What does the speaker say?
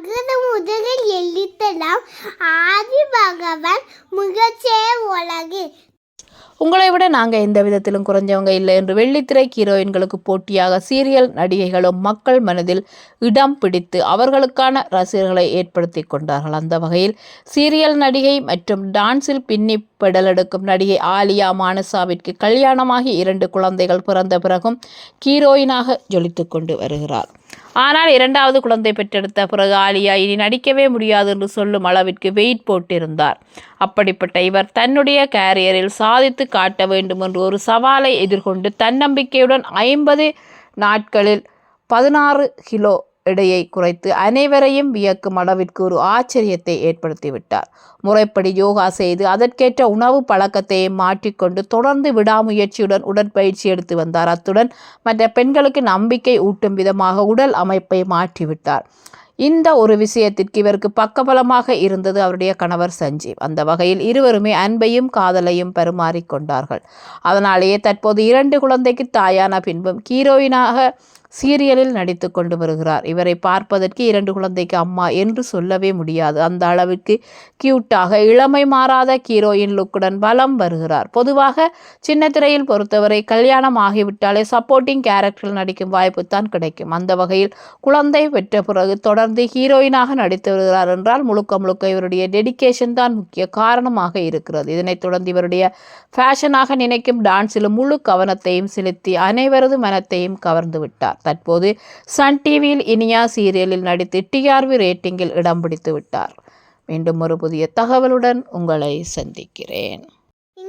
அகர முதலில் எழுத்தலாம். ஆதி பகவான் முகச்சே உலகு. உங்களை விட நாங்கள் எந்த விதத்திலும் குறைஞ்சவங்க இல்லை என்று வெள்ளித்திரை ஹீரோயின்களுக்கு போட்டியாக சீரியல் நடிகைகளும் மக்கள் மனதில் இடம் பிடித்து அவர்களுக்கான ரசிகர்களை ஏற்படுத்தி கொண்டார்கள். அந்த வகையில் சீரியல் நடிகை மற்றும் டான்ஸில் பின்னி பெடலெடுக்கும் நடிகை ஆலியா மானசாவிற்கு கல்யாணமாகி இரண்டு குழந்தைகள் பிறந்த பிறகும் ஹீரோயினாக ஜொலித்து கொண்டு வருகிறார். ஆனால் இரண்டாவது குழந்தை பெற்றெடுத்த பிறகு ஆலியா இனி நடிக்கவே முடியாது என்று சொல்லும் அளவிற்கு வெயிட் போட்டிருந்தார். அப்படிப்பட்ட இவர் தன்னுடைய கேரியரில் சாதித்து காட்ட வேண்டும் என்று ஒரு சவாலை எதிர்கொண்டு தன்னம்பிக்கையுடன் ஐம்பது நாட்களில் பதினாறு கிலோ எடையை குறைத்து அனைவரையும் வியக்கும் அளவிற்கு ஒரு ஆச்சரியத்தை ஏற்படுத்திவிட்டார். முறைப்படி யோகா செய்து அதற்கேற்ற உணவு பழக்கத்தையும் மாற்றிக்கொண்டு தொடர்ந்து விடாமுயற்சியுடன் உடற்பயிற்சி எடுத்து வந்தார். அத்துடன் மற்ற பெண்களுக்கு நம்பிக்கை ஊட்டும் விதமாக உடல் அமைப்பை மாற்றிவிட்டார். இந்த ஒரு விஷயத்திற்கு இவருக்கு பக்கபலமாக இருந்தது அவருடைய கணவர் சஞ்சீவ். அந்த வகையில் இருவருமே அன்பையும் காதலையும் பரிமாறிக்கொண்டார்கள் அதனாலேயே தற்போது இரண்டு குழந்தைக்கு தாயான பின்பும் ஹீரோயினாக சீரியலில் நடித்து கொண்டு வருகிறார். இவரை பார்ப்பதற்கு இரண்டு குழந்தைக்கு அம்மா என்று சொல்லவே முடியாது. அந்த அளவிற்கு கியூட்டாக இளமை மாறாத ஹீரோயின் லுக்குடன் பலம் வருகிறார். பொதுவாக சின்ன திரையில் பொறுத்தவரை கல்யாணம் ஆகிவிட்டாலே சப்போர்ட்டிங் கேரக்டரில் நடிக்கும் வாய்ப்பு தான் கிடைக்கும். அந்த வகையில் குழந்தை பெற்ற பிறகு தொடர் தொடர்ந்து ஹீரோயினாக நடித்து வருகிறார் என்றால் முழுக்க முழுக்க இவருடைய டெடிகேஷன் தான் முக்கிய காரணமாக இருக்கிறது. இதனைத் தொடர்ந்து இவருடைய ஃபேஷனாக நினைக்கும் டான்ஸிலும் முழு கவனத்தையும் செலுத்தி அனைவரது மனத்தையும் கவர்ந்து விட்டார். தற்போது சன் டிவியில் இனியா சீரியலில் நடித்து டிஆர்வி ரேட்டிங்கில் இடம் பிடித்து விட்டார். மீண்டும் ஒரு புதிய தகவலுடன் உங்களை சந்திக்கிறேன்.